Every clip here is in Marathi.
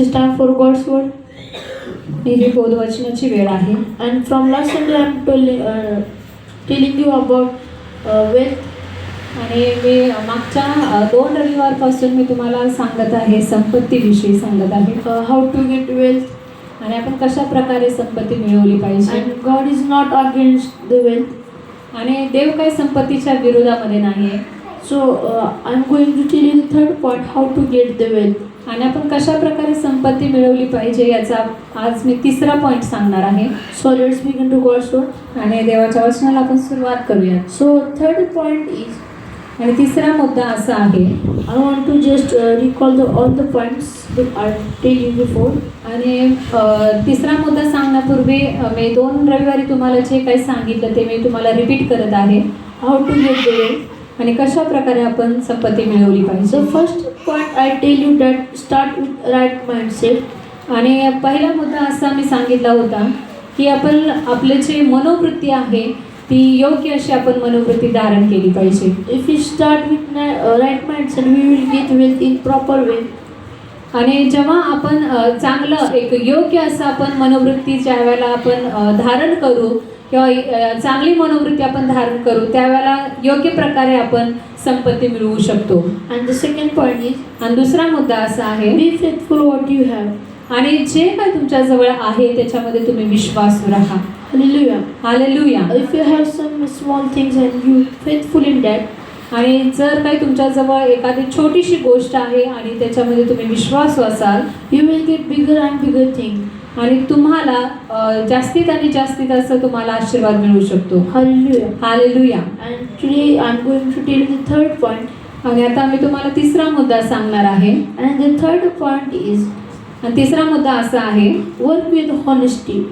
स्टार फॉर गॉड्स वर्ड ही जी बोधवचनाची वेळ आहे. And from last Sunday I am telling you about wealth आणि मी मागच्या uh, दोन रविवारपासून मी तुम्हाला सांगत आहे संपत्तीविषयी सांगत आहे. हाऊ टू गेट वेल्थ आणि आपण कशा प्रकारे संपत्ती मिळवली पाहिजे. And God is not against the wealth आणि देव काही संपत्तीच्या विरोधामध्ये नाही आहे so I am going to tell in third point how to get the wealth आणि आपण कशा प्रकारे संपत्ती मिळवली पाहिजे याचा आज मी तिसरा पॉईंट सांगणार आहे so let's begin to God word. आणि देवाच्या वचनाला आपण सुरुवात करूया सो थर्ड पॉईंट इज आणि तिसरा मुद्दा असा आहे I want to just recall the all the points points that I tell आणि uh, तिसरा मुद्दा सांगण्यापूर्वी uh, मी दोन रविवारी तुम्हाला जे काही सांगितलं ते मी तुम्हाला रिपीट करत आहे हाऊ टू गेट द. आणि कशा प्रकारे आपण संपत्ती मिळवली पाहिजे? So first point I tell you that start right right आणि पहिला मुद्दा असा मी सांगितला होता की आपण आपले जे मनोवृत्ती आहे ती योग्य अशी आपण मनोवृत्ती धारण केली पाहिजे. If you start with right mindset we will get wealth in proper way आणि जेव्हा आपण uh, चांगलं एक योग्य असं आपण मनोवृत्ती ज्या वेळेला आपण uh, धारण करू किंवा चांगली मनोवृत्ती आपण धारण करू त्यावेळेला योग्य प्रकारे आपण संपत्ती मिळवू शकतो And the second point is आणि दुसरा मुद्दा असा आहे be faithful what you have. आणि जे काय तुमच्याजवळ आहे त्याच्यामध्ये तुम्ही विश्वासू राहा Hallelujah. Hallelujah If you have some small things and you faithful in that, आणि जर काही तुमच्याजवळ एखादी छोटीशी गोष्ट आहे आणि त्याच्यामध्ये तुम्ही विश्वासू असाल you will get bigger and bigger thing. आणि तुम्हाला जास्तीत आणि जास्तीत जास्त तुम्हाला आशीर्वाद मिळू शकतो. हालेलुया थर्ड पॉइंट आणि आता आम्ही तुम्हाला तिसरा मुद्दा सांगणार आहे. And the third point is आणि तिसरा मुद्दा असा आहे वर्क विथ हॉनेस्टी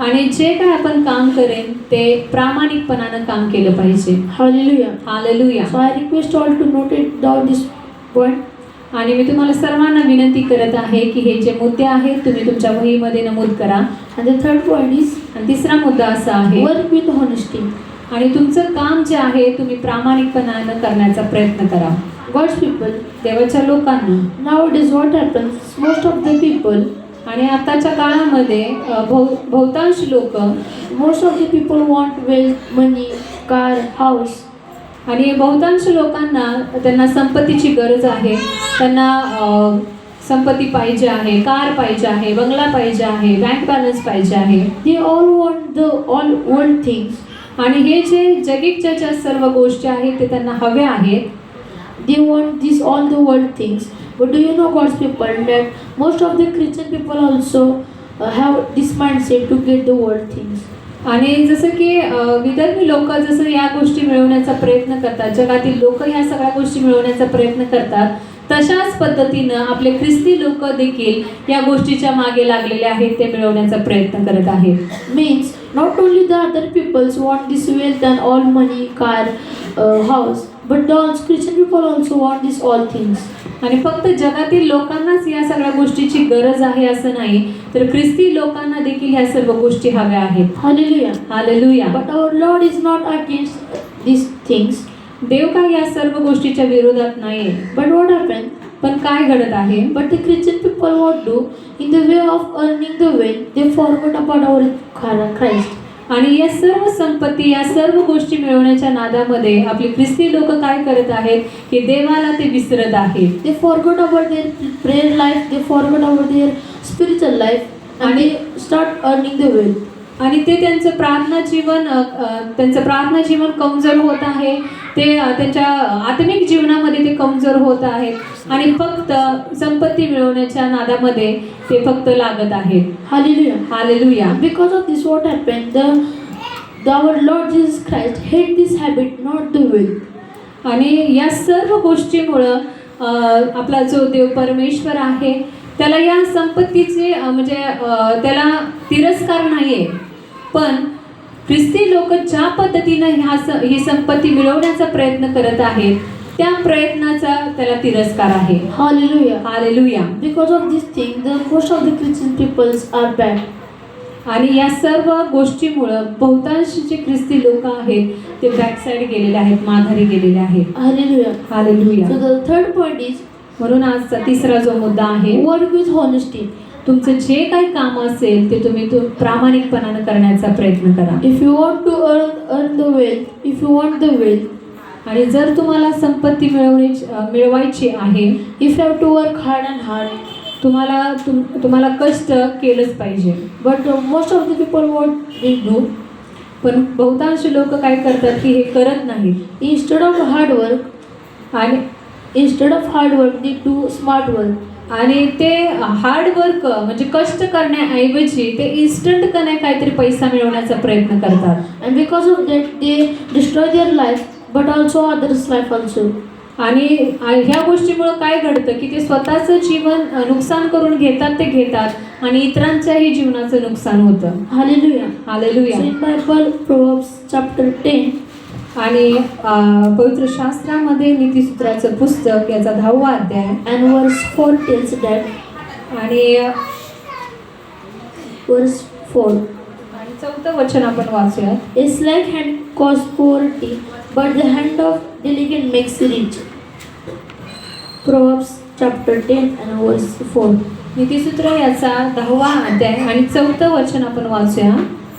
आणि जे काय आपण काम करेन ते प्रामाणिकपणानं काम केलं पाहिजे. Hallelujah hallelujah so I request all to note it down this point आणि मी तुम्हाला सर्वांना विनंती करत आहे की हे जे मुद्दे आहेत तुम्ही तुमच्या वहीमध्ये नमूद करा And the third point is आणि तिसरा मुद्दा असा आहे work with honesty. आणि तुमचं काम जे आहे तुम्ही प्रामाणिकपणानं करण्याचा प्रयत्न करा God's people, देवाच्या लोकांना nowadays what happens? Most of the people, आणि आताच्या काळामध्ये बहु बहुतांश लोक most of the people want wealth, money, car, house. आणि बहुतांश लोकांना त्यांना संपत्तीची गरज आहे. त्यांना संपत्ती पाहिजे आहे कार पाहिजे आहे बंगला पाहिजे आहे बँक बॅलन्स पाहिजे आहे. हे all world the all world things आणि हे जे जगीच्या ज्या सर्व गोष्टी आहेत ते त्यांना हव्या आहेत. They want this all the world things but do you know God's people that most of the Christian people also have this mind set to get the world things आणि जसं की विदर्भी लोक जसं या गोष्टी मिळवण्याचा प्रयत्न करतात जगातील लोक ह्या सगळ्या गोष्टी मिळवण्याचा प्रयत्न करतात तशाच पद्धतीनं आपले ख्रिस्ती लोक देखील या गोष्टीच्या मागे लागलेले आहेत ते मिळवण्याचा प्रयत्न करत आहेत. Means not only the other peoples what this wealth and all money car house but dons Christian people also want this all things आणि फक्त जगातील लोकांनाच या सगळ्या गोष्टीची गरज आहे असं नाही तर ख्रिस्ती लोकांना देखील ह्या सर्व गोष्टी हव्या आहेत. Hallelujah hallelujah but our Lord is not against this things देव काय या सर्व गोष्टीच्या विरोधात नाही बट वॉट हॅपन पण काय घडत आहे? But the Christian people what do in the way of earning the way they forward about our Christ आणि या सर्व संपत्ती या सर्व गोष्टी मिळवण्याच्या नादामध्ये आपली ख्रिस्ती लोक काय करत आहेत? की देवाला ते विसरत आहेत. ते forgot about their prayer life ते forgot about their spiritual life आणि स्टार्ट अर्निंग द वेल्थ आणि ते त्यांचं प्रार्थना जीवन त्यांचं प्रार्थना जीवन कमजोर होत आहे ते त्यांच्या आत्मिक जीवनामध्ये ते कमजोर होत आहेत आणि फक्त संपत्ती मिळवण्याच्या नादामध्ये ते फक्त लागत आहेत. Hallelujah of this, what happened? The, the our Lord Jesus Christ hate this habit, not the will. आणि या सर्व गोष्टीमुळं आपला जो देव परमेश्वर आहे त्याला या संपत्तीचे म्हणजे त्याला तिरस्कार नाही आहे पण ख्रिस्ती लोक ज्या पद्धतीनं ह्या स ही संपत्ती मिळवण्याचा प्रयत्न करत आहेत त्या प्रयत्नाचा त्याला तिरस्कार आहे Hallelujah. Hallelujah Because of this thing, the most of the Christian peoples are bad. आणि या सर्व गोष्टीमुळं बहुतांश जे ख्रिस्ती लोक आहेत ते बॅकसाईड गेलेले आहेत माघारी गेलेले आहेत Hallelujah. Hallelujah So the third point is म्हणून आजचा तिसरा जो मुद्दा आहे Work with honesty. तुमचं जे काही काम असेल ते तुम्ही तुम प्रामाणिकपणानं करण्याचा प्रयत्न करा. If you want to earn earn the wealth if you want the wealth आणि जर तुम्हाला संपत्ती मिळवणी मिळवायची आहे if you have to work hard and hard तुम्हाला तुम तुम्हाला कष्ट केलंच पाहिजे. But most of the people what we do पण बहुतांश लोक काय करतात की हे करत नाही इन्स्टेड ऑफ हार्डवर्क आणि instead of hard work the to smart work आणि ते हार्डवर्क म्हणजे कष्ट करण्याऐवजी ते इन्स्टंट का नाही काहीतरी पैसा मिळवण्याचा प्रयत्न करतात And because of that, they destroy their life, but also others' life also. आणि ह्या गोष्टीमुळं काय घडतं की ते स्वतःचं जीवन नुकसान करून घेतात ते घेतात आणि इतरांच्याही जीवनाचं नुकसान होतं. Hallelujah in Bible, Proverbs chapter 10, आणि पवित्र शास्त्रामध्ये नीतीसूत्राचं पुस्तक याचा दहावा अध्याय. And verse four tens date आणि वर्स फोर आणि चौथं वचन आपण वाचूयात. It's like hand cause four T but the hand of diligent makes rich Proverbs chapter ten and verse four नीतीसूत्र याचा दहावा अध्याय आणि चौथं वचन आपण वाचूया.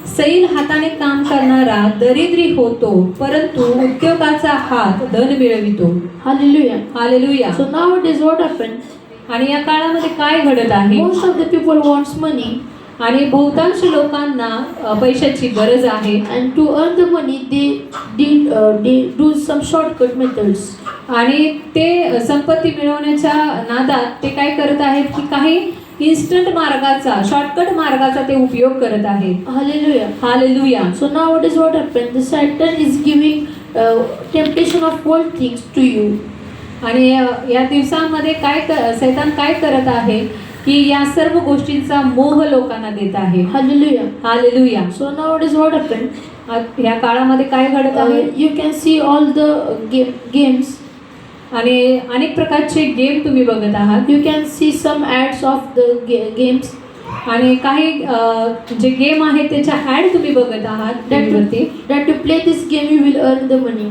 सैल हाताने काम करणारा दरिद्री होतो परंतु उद्योगाचा हात धन मिळवितो. आणि या काळामध्ये काय घडत आहे? आणि बहुतांश लोकांना पैशाची गरज आहे. And to earn the money they D डी डू सम शॉर्टकट मेथड्स आणि ते संपत्ती मिळवण्याच्या नादात ते काय करत आहेत की काही इंस्टंट मार्गाचा शॉर्टकट मार्गाचा ते उपयोग करत आहे hallelujah hallelujah so now what the Satan is giving temptation of all things to you आणि या दिवसांमध्ये काय सैतान काय करत आहे? की या सर्व गोष्टींचा मोह लोकांना देत आहे. Hallelujah hallelujah so now what is what happen या काळामध्ये काय घडत आहे? You can see all the game games आणि अनेक प्रकारचे गेम तुम्ही बघत आहात. You can see some ads of the games आणि काही जे गेम आहे त्याच्या ॅड तुम्ही बघत आहात डॅटवरती that to play this game you will earn the money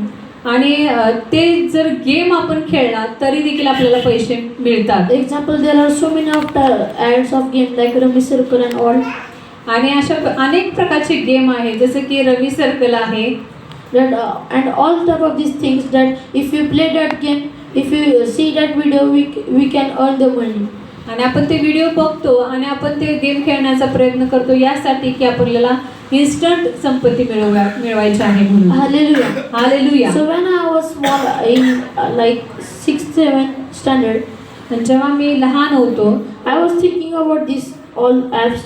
आणि ते जर गेम आपण खेळला तरी देखील आपल्याला पैसे मिळतात. Example there are so many of ads of game like Rummy Circle and all आणि अशा अनेक प्रकारचे गेम आहे जसं की रवी सर्कल आहे That uh, and all type of these things that if you play that game, if you see that video, we we can earn the money. आणि आपण ते व्हिडिओ बघतो आणि आपण ते गेम खेळण्याचा प्रयत्न करतो यासाठी की आपल्याला इन्स्टंट संपत्ती मिळवा मिळवायची आहे म्हणून Hallelujah. Hallelujah So when I was small, in uh, like sixth, seventh standard, आणि जेव्हा मी लहान होतो I was thinking about these all apps.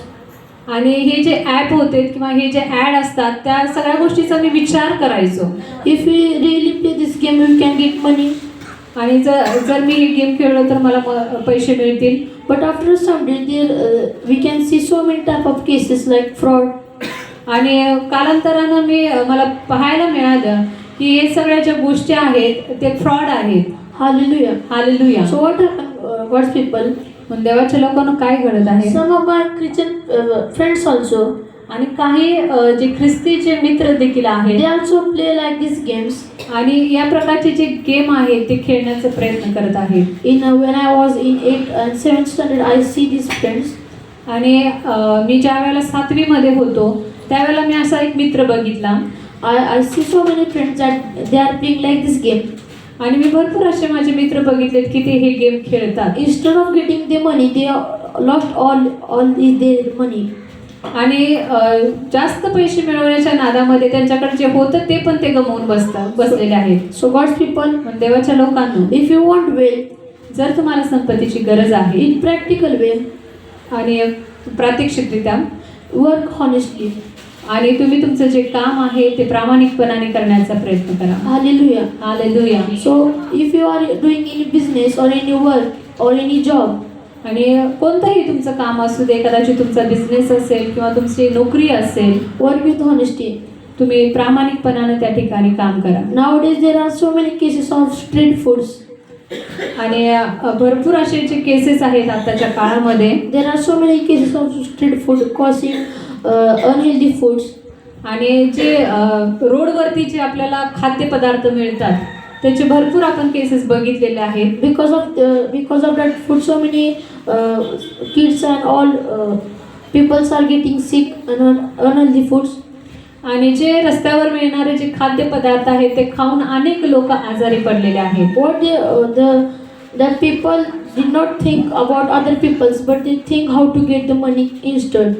आणि हे जे ॲप होते किंवा हे जे ॲड असतात त्या सगळ्या गोष्टीचा मी विचार करायचो. If you really play this game you can get money आणि जर जर मी हे गेम खेळलो तर मला पैसे मिळतील. But after some day there we can see so many type of cases like fraud आणि कालांतरानं मी मला पाहायला मिळालं की हे सगळ्या ज्या गोष्टी आहेत ते फ्रॉड आहेत. Hallelujah hallelujah so what what's people मग देवाच्या लोकांना काय घडत आहे? Some of our Christian friends also आणि काही जे ख्रिस्तीचे मित्र देखील आहे ते also play like this games आणि या प्रकारचे जे गेम आहे ते खेळण्याचा प्रयत्न करत आहेत. In when I was in eight seven standard I see this friends आणि मी ज्या वेळेला सातवीमध्ये होतो त्यावेळेला मी असा एक मित्र बघितला. I I see so many friends that they are playing like this game आणि मी भरपूर असे माझे मित्र बघितलेत की ते हे गेम खेळतात getting the money, they uh, lost all all the, their money. आणि जास्त पैसे मिळवण्याच्या नादामध्ये त्यांच्याकडे जे होतं ते पण ते गमावून बसतात बसलेले आहेत God's people, पण देवाच्या लोकांना if you want wealth जर तुम्हाला संपत्तीची गरज आहे in practical way, आणि प्रात्यक्षिकरित्या work honestly. आणि तुम्ही तुमचं जे काम आहे ते प्रामाणिकपणाने करण्याचा प्रयत्न करा. Hallelujah hallelujah so if you are doing in business or in you work or in job आणि कोणतंही तुमचं काम असू दे कदाचित तुमचा बिझनेस असेल किंवा तुमची नोकरी असेल वर्क विथ हॉनेस्टी तुम्ही प्रामाणिकपणाने त्या ठिकाणी काम करा. Now days there are so many cases of street foods आणि भरपूर असे जे केसेस आहेत आताच्या काळामध्ये there are so many cases of street food causing unhealthy foods आणि जे रोडवरती जे आपल्याला खाद्यपदार्थ मिळतात त्याचे भरपूर आपण केसेस बघितलेले आहेत. Because of because of that food so many kids and all peoples are getting sick on unhealthy foods आणि जे रस्त्यावर मिळणारे जे खाद्यपदार्थ आहेत ते खाऊन अनेक लोक आजारी पडलेले आहेत. What the the people did not think about other peoples but they think how to get the money instant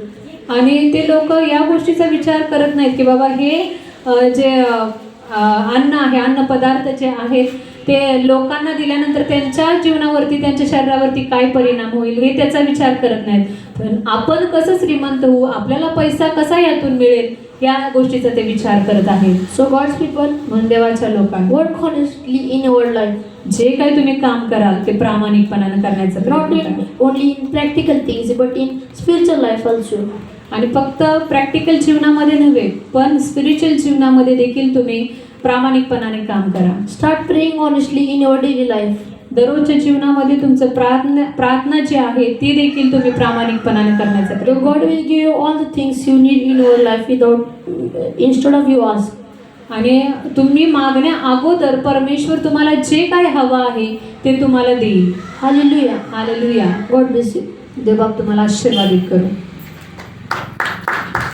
आणि ते लोक या गोष्टीचा विचार करत नाहीत की बाबा हे जे अन्न आहे अन्न पदार्थ जे आहेत ते लोकांना दिल्यानंतर त्यांच्या जीवनावरती त्यांच्या शरीरावरती काय परिणाम होईल हे त्याचा विचार करत नाहीत. पण आपण कसं श्रीमंत होऊ आपल्याला पैसा कसा यातून मिळेल या गोष्टीचा ते विचार करत आहेत. God's people म्हणून देवाच्या लोकांना. work honestly in our life. जे काही तुम्ही काम कराल ते प्रामाणिकपणानं करण्याचा करा. only in practical things but in spiritual life also. आणि फक्त प्रॅक्टिकल जीवनामध्ये नव्हे पण स्पिरिच्युअल जीवनामध्ये देखील तुम्ही प्रामाणिकपणाने काम करा. Start praying honestly in your daily life. दररोजच्या जीवनामध्ये तुमचं प्रार्थना प्रार्थना जी आहे ती देखील तुम्ही प्रामाणिकपणाने करण्याचा प्रयत्न give you all the things you need in your life without uh, instead of you ask. करा. आणि तुम्ही मागण्या अगोदर परमेश्वर तुम्हाला जे काय हवं आहे ते तुम्हाला देईल. Hallelujah. Hallelujah god bless you. देवबाप तुम्हाला आशीर्वादित करू.